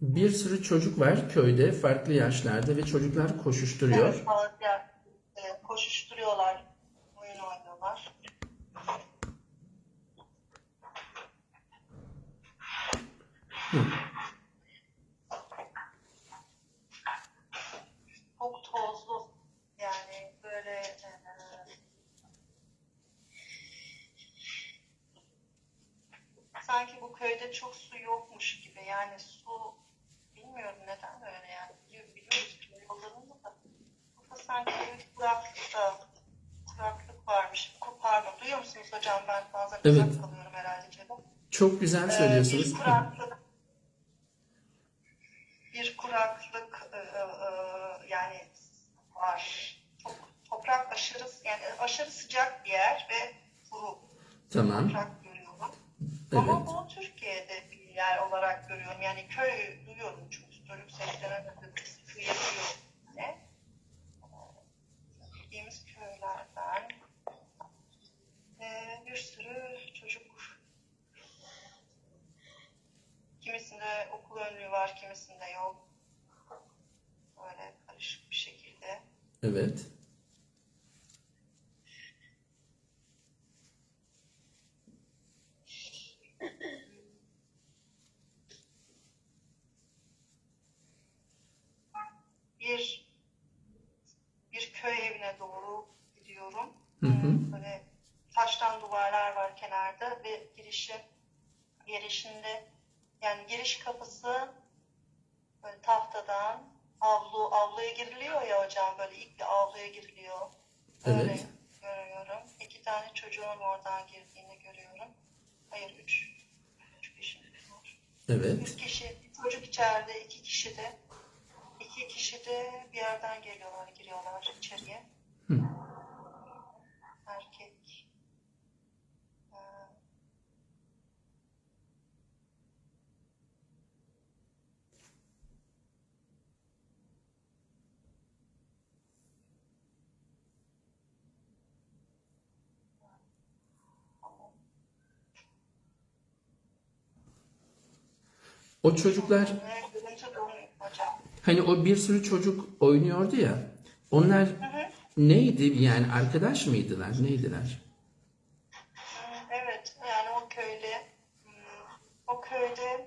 Bir sürü çocuk var köyde farklı yaşlarda ve çocuklar koşuşturuyor. Evet, sağlıklı e, koşuşturuyorlar, oyun oynuyorlar. Çok tozlu. Yani böyle e, sanki bu köyde çok su yokmuş gibi. Yani su bilmiyorum neden öyle yani. Biliyor- Biliyoruz ki yollarında da burada sanki bir kuraklıkta kuraklık varmış. Pardon duyuyor musunuz hocam ben bazen Evet. uzak kalıyorum herhalde Cebe. Çok güzel Ee, söylüyorsunuz. Bir kuraklık, bir kuraklık e, e, e, yani var. Çok, toprak aşırı yani aşırı sıcak bir yer ve kuru Tamam. toprak görüyorum. Ama Evet. bu Türkiye'de bir yer olarak görüyorum. Yani köy duyuyorum çünkü seslerine de. Ne? Gittiğimiz köylerden ee, bir sürü çocuk kimisinde okul önlüğü var, kimisinde yok. Böyle karışık bir şekilde. Evet. Bir bir köy evine doğru gidiyorum. Hı hı. Böyle taştan duvarlar var kenarda ve girişi girişinde yani giriş kapısı böyle tahtadan avlu avluya giriliyor ya hocam böyle ilk bir avluya giriliyor. Öyle Evet. görüyorum. İki tane çocuğun oradan girdiğini görüyorum. Hayır üç. Üç kişi var. Evet. Üç kişi, çocuk içeride, iki kişi de. iki kişi de bir yerden geliyorlar, giriyorlar içeriye. Hı. Erkek. Ee, O çocuklar hani o bir sürü çocuk oynuyordu ya. Onlar Hı hı. neydi yani arkadaş mıydılar? Neydiler? Evet, yani o köyde, hmm, o köyde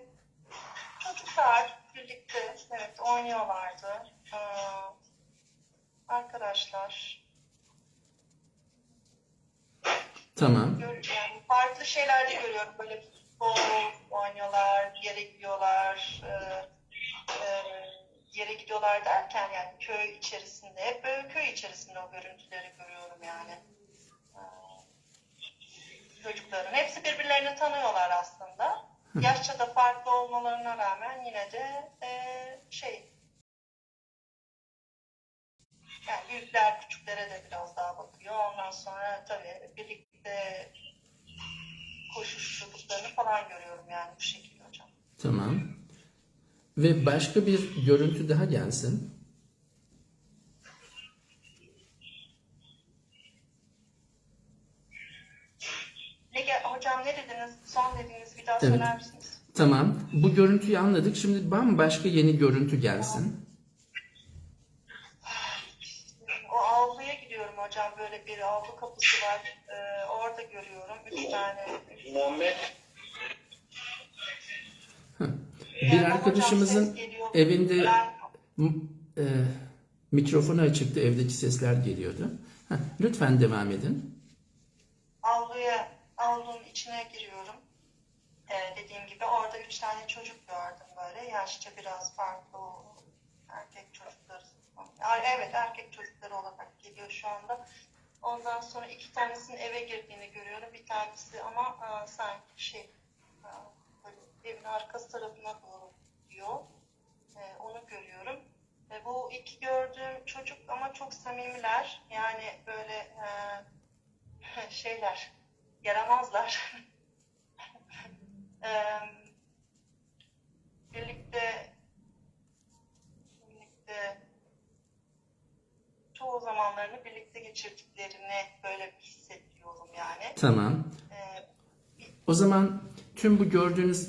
çocuklar birlikte evet oynuyorlardı. Ee, arkadaşlar, Tamam. yani farklı şeyler de görüyorum. Böyle futbol oynuyorlar, yere gidiyorlar, e, e, yere gidiyorlar derken yani köy içerisinde, hep böyle köy içerisinde o görüntüleri görüyorum yani. Ee, çocukların. Hepsi birbirlerini tanıyorlar aslında. Yaşça da farklı olmalarına rağmen yine de e, şey yani büyükler küçüklere de biraz daha bakıyor. Ondan sonra tabii birlikte koşuşturduklarını falan görüyorum yani bu şekilde hocam. Tamam. Ve başka bir görüntü daha gelsin. Ne hocam ne dediniz? Son dediğiniz bir daha Evet. söyler misiniz? Tamam. Bu görüntüyü anladık. Şimdi bambaşka yeni görüntü gelsin. O avluya gidiyorum hocam. Böyle bir avlu kapısı var. Ee, orada görüyorum. Üç tane. Üç Muhammed Bir Yani arkadaşımızın evinde Ben- e, mikrofonu açıktı. Evdeki sesler geliyordu. Heh, lütfen devam edin. avluya, avlunun içine giriyorum. Ee, dediğim gibi orada üç tane çocuk gördüm böyle. Yaşça biraz farklı erkek çocukları. Evet erkek çocukları olarak geliyor şu anda. Ondan sonra iki tanesinin eve girdiğini görüyorum. Bir tanesi ama e, sanki şey e, evin arkası tarafına doğru gidiyor. E, onu görüyorum. E, bu iki gördüğüm çocuk ama çok samimiler. Yani böyle e, şeyler, yaramazlar. Eee, birlikte birlikte çoğu zamanlarını birlikte geçirdiklerini böyle hissediyorum yani. Tamam. Eee, O zaman tüm bu gördüğünüz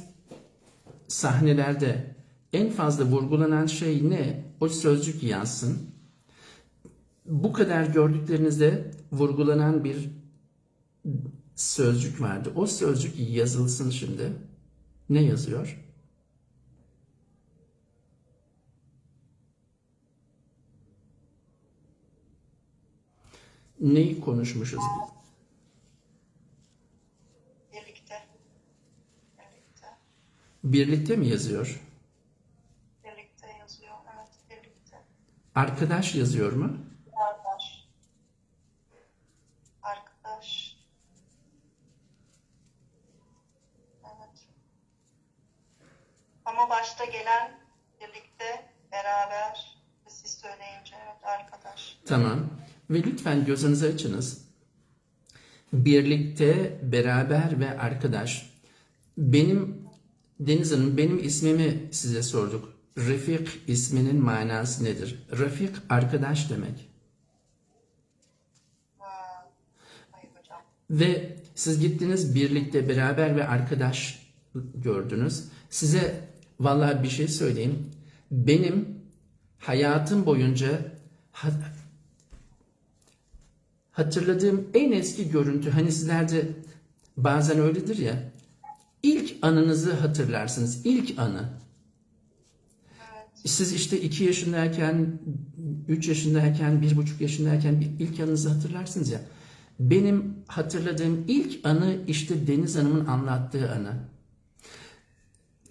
sahnelerde en fazla vurgulanan şey ne? O sözcük yazsın. Bu kadar gördüklerinizde vurgulanan bir sözcük vardı. O sözcük yazılsın şimdi. Ne yazıyor? Neyi konuşmuşuz biz? Birlikte. Birlikte. Birlikte mi yazıyor? Birlikte yazıyor. Evet, birlikte. Arkadaş yazıyor mu? Arkadaş. Arkadaş. Evet. Ama başta gelen birlikte, beraber, siz söyleyince evet arkadaş. Tamam. Ve lütfen gözünüzü açınız. Birlikte, beraber ve arkadaş. Benim, Deniz Hanım, benim ismimi size sorduk. Refik isminin manası nedir? Refik arkadaş demek. Ve siz gittiniz birlikte, beraber ve arkadaş gördünüz. Size vallahi bir şey söyleyeyim. Benim hayatım boyunca hatırladığım en eski görüntü hani sizlerde bazen öyledir ya ilk anınızı hatırlarsınız. İlk anı. Siz işte iki yaşındayken, üç yaşındayken, bir buçuk yaşındayken bir ilk anınızı hatırlarsınız ya. Benim hatırladığım ilk anı işte Deniz Hanım'ın anlattığı anı.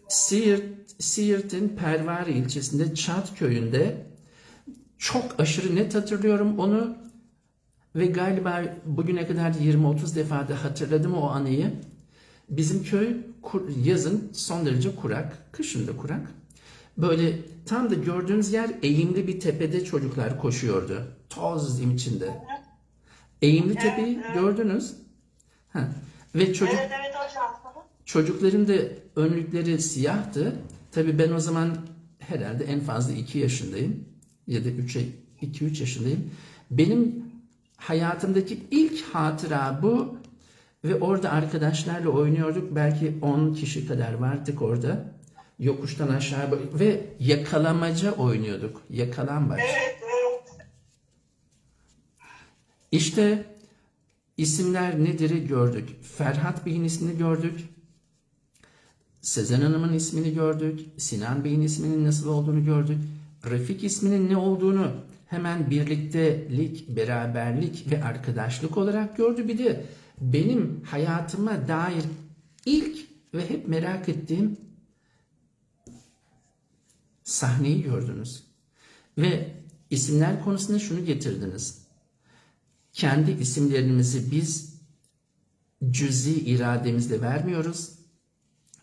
Siirt, Siirt'in Pervari ilçesinde Çat köyünde çok aşırı net hatırlıyorum onu ve galiba bugüne kadar 20-30 defa da hatırladım o anıyı. Bizim köy yazın son derece kurak, kışın da kurak. Böyle tam da gördüğünüz yer eğimli bir tepede çocuklar koşuyordu. Toz içinde. Eğimli tepeyi gördünüz. Ha. Ve çocuk Evet evet hocam. Çocukların da önlükleri siyahtı. Tabii ben o zaman herhalde en fazla 2 yaşındayım ya da 3'e 2-3 yaşındayım. Benim hayatımdaki ilk hatıra bu ve orada arkadaşlarla oynuyorduk. Belki 10 kişi kadar vardık orada. Yokuştan aşağı ve yakalamaca oynuyorduk. Yakalambaç. Evet evet. İşte isimler nedir'i gördük. Ferhat Bey'in ismini gördük. Sezen Hanım'ın ismini gördük. Sinan Bey'in isminin nasıl olduğunu gördük. Refik isminin ne olduğunu hemen birliktelik, beraberlik ve arkadaşlık olarak gördü. Bir de benim hayatıma dair ilk ve hep merak ettiğim sahneyi gördünüz. Ve isimler konusunda şunu getirdiniz kendi isimlerimizi biz cüzi irademizle vermiyoruz.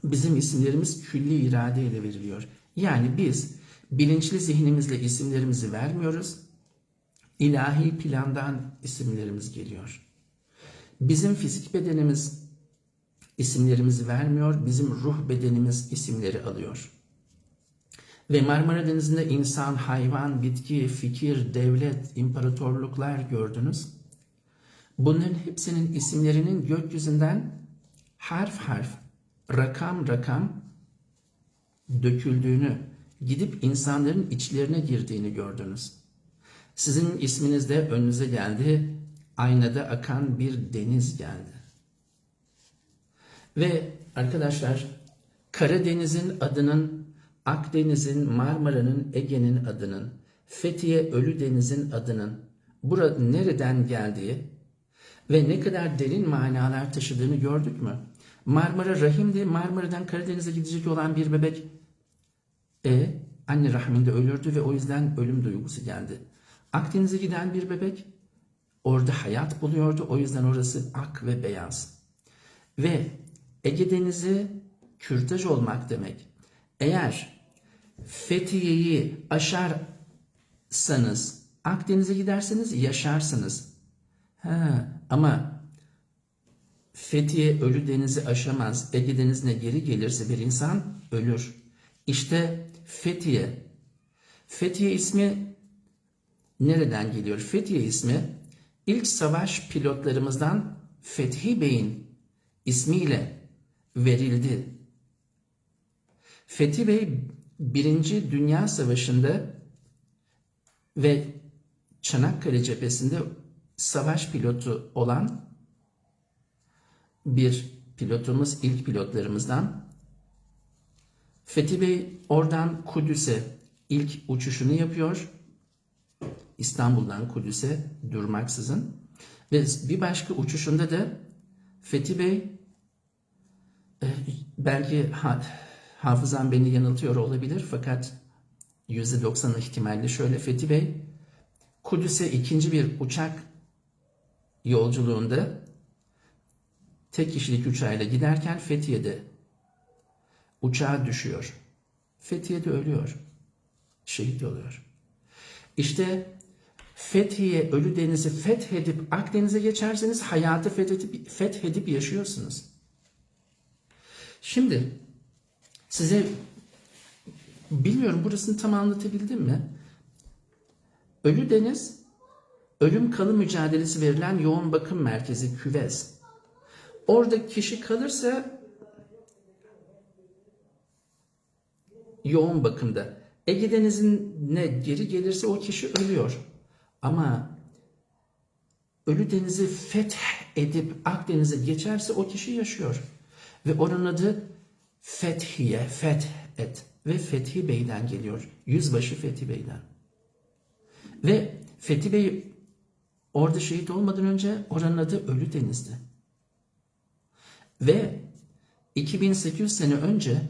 Bizim isimlerimiz külli iradeyle veriliyor. Yani biz bilinçli zihnimizle isimlerimizi vermiyoruz. İlahi plandan isimlerimiz geliyor. Bizim fizik bedenimiz isimlerimizi vermiyor, bizim ruh bedenimiz isimleri alıyor. Ve Marmara Denizi'nde insan, hayvan, bitki, fikir, devlet, imparatorluklar gördünüz. Bunların hepsinin isimlerinin gökyüzünden harf harf, rakam rakam döküldüğünü, gidip insanların içlerine girdiğini gördünüz. Sizin isminiz de önünüze geldi, aynada akan bir deniz geldi. Ve arkadaşlar Karadeniz'in adının, Akdeniz'in, Marmara'nın, Ege'nin adının, Fethiye Ölüdeniz'in adının burada nereden geldiği ve ne kadar derin manalar taşıdığını gördük mü? Marmara rahimdi. Marmara'dan Karadeniz'e gidecek olan bir bebek e anne rahminde ölürdü ve o yüzden ölüm duygusu geldi. Akdeniz'e giden bir bebek orada hayat buluyordu. O yüzden orası ak ve beyaz. Ve Ege Denizi kürtaj olmak demek. Eğer Fethiye'yi aşarsanız Akdeniz'e giderseniz yaşarsınız. Ha, ama Fethiye ölü denizi aşamaz. Ege denizine geri gelirse bir insan ölür. İşte Fethiye. Fethiye ismi nereden geliyor? Fethiye ismi ilk savaş pilotlarımızdan Fethi Bey'in ismiyle verildi. Fethi Bey Birinci Dünya Savaşı'nda ve Çanakkale cephesinde savaş pilotu olan bir pilotumuz, ilk pilotlarımızdan. Fethi Bey oradan Kudüs'e ilk uçuşunu yapıyor. İstanbul'dan Kudüs'e durmaksızın. Ve bir başka uçuşunda da Fethi Bey e, belki ha, hafızam beni yanıltıyor olabilir fakat %90 ihtimalle şöyle Fethi Bey Kudüs'e ikinci bir uçak yolculuğunda tek kişilik uçağıyla giderken Fethiye'de uçağa düşüyor. Fethiye'de ölüyor. Şehit oluyor. İşte Fethiye Ölü Deniz'i fethedip Akdeniz'e geçerseniz hayatı fethedip, fethedip yaşıyorsunuz. Şimdi size bilmiyorum burasını tam anlatabildim mi? Ölü Deniz ölüm kalım mücadelesi verilen yoğun bakım merkezi küvez. Orada kişi kalırsa yoğun bakımda. Ege Denizi'ne geri gelirse o kişi ölüyor. Ama Ölü Deniz'i feth edip Akdeniz'e geçerse o kişi yaşıyor. Ve onun adı Fethiye, feth et. Ve Fethi Bey'den geliyor. Yüzbaşı Fethi Bey'den. Ve Fethi Bey orada şehit olmadan önce oranın adı Ölü Deniz'di. Ve 2800 sene önce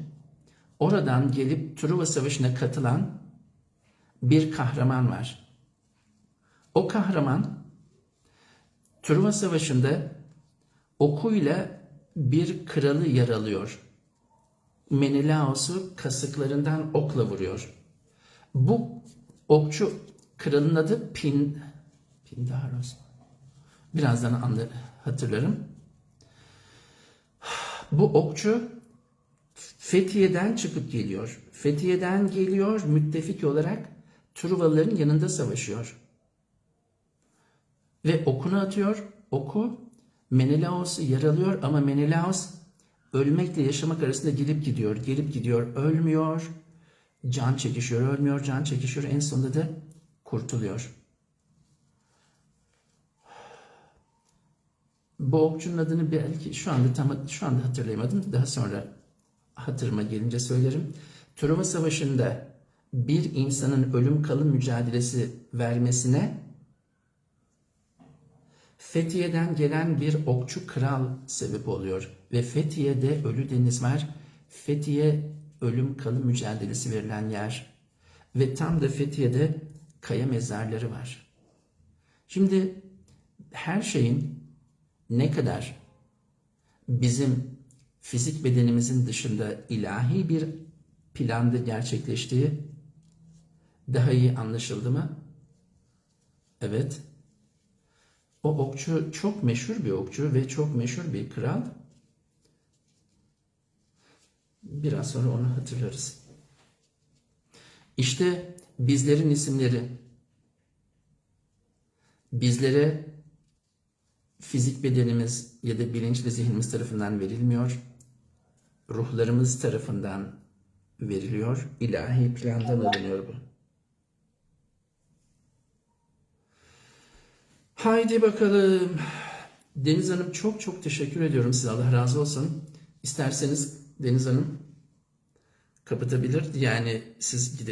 oradan gelip Truva Savaşı'na katılan bir kahraman var. O kahraman Truva Savaşı'nda okuyla bir kralı yaralıyor. Menelaos'u kasıklarından okla vuruyor. Bu okçu kralın adı Pin Pindaros. Birazdan anla, hatırlarım. Bu okçu Fethiye'den çıkıp geliyor. Fethiye'den geliyor müttefik olarak Truvalıların yanında savaşıyor. Ve okunu atıyor. Oku Menelaos'u yaralıyor ama Menelaos ölmekle yaşamak arasında gelip gidiyor. Gelip gidiyor. Ölmüyor. Can çekişiyor. Ölmüyor. Can çekişiyor. En sonunda da kurtuluyor. Bu okçunun adını belki şu anda tam şu anda hatırlayamadım. Daha sonra hatırıma gelince söylerim. Truva Savaşı'nda bir insanın ölüm kalım mücadelesi vermesine Fethiye'den gelen bir okçu kral sebep oluyor. Ve Fethiye'de Ölü Deniz var. Fethiye ölüm kalım mücadelesi verilen yer. Ve tam da Fethiye'de kaya mezarları var. Şimdi her şeyin ne kadar bizim fizik bedenimizin dışında ilahi bir planda gerçekleştiği daha iyi anlaşıldı mı? Evet. O okçu çok meşhur bir okçu ve çok meşhur bir kral. Biraz sonra onu hatırlarız. İşte bizlerin isimleri bizlere fizik bedenimiz ya da bilinç ve zihnimiz tarafından verilmiyor. Ruhlarımız tarafından veriliyor. İlahi plandan alınıyor bu. Haydi bakalım. Deniz Hanım çok çok teşekkür ediyorum size. Allah razı olsun. İsterseniz Deniz Hanım kapatabilir. Yani siz gidebilirsiniz.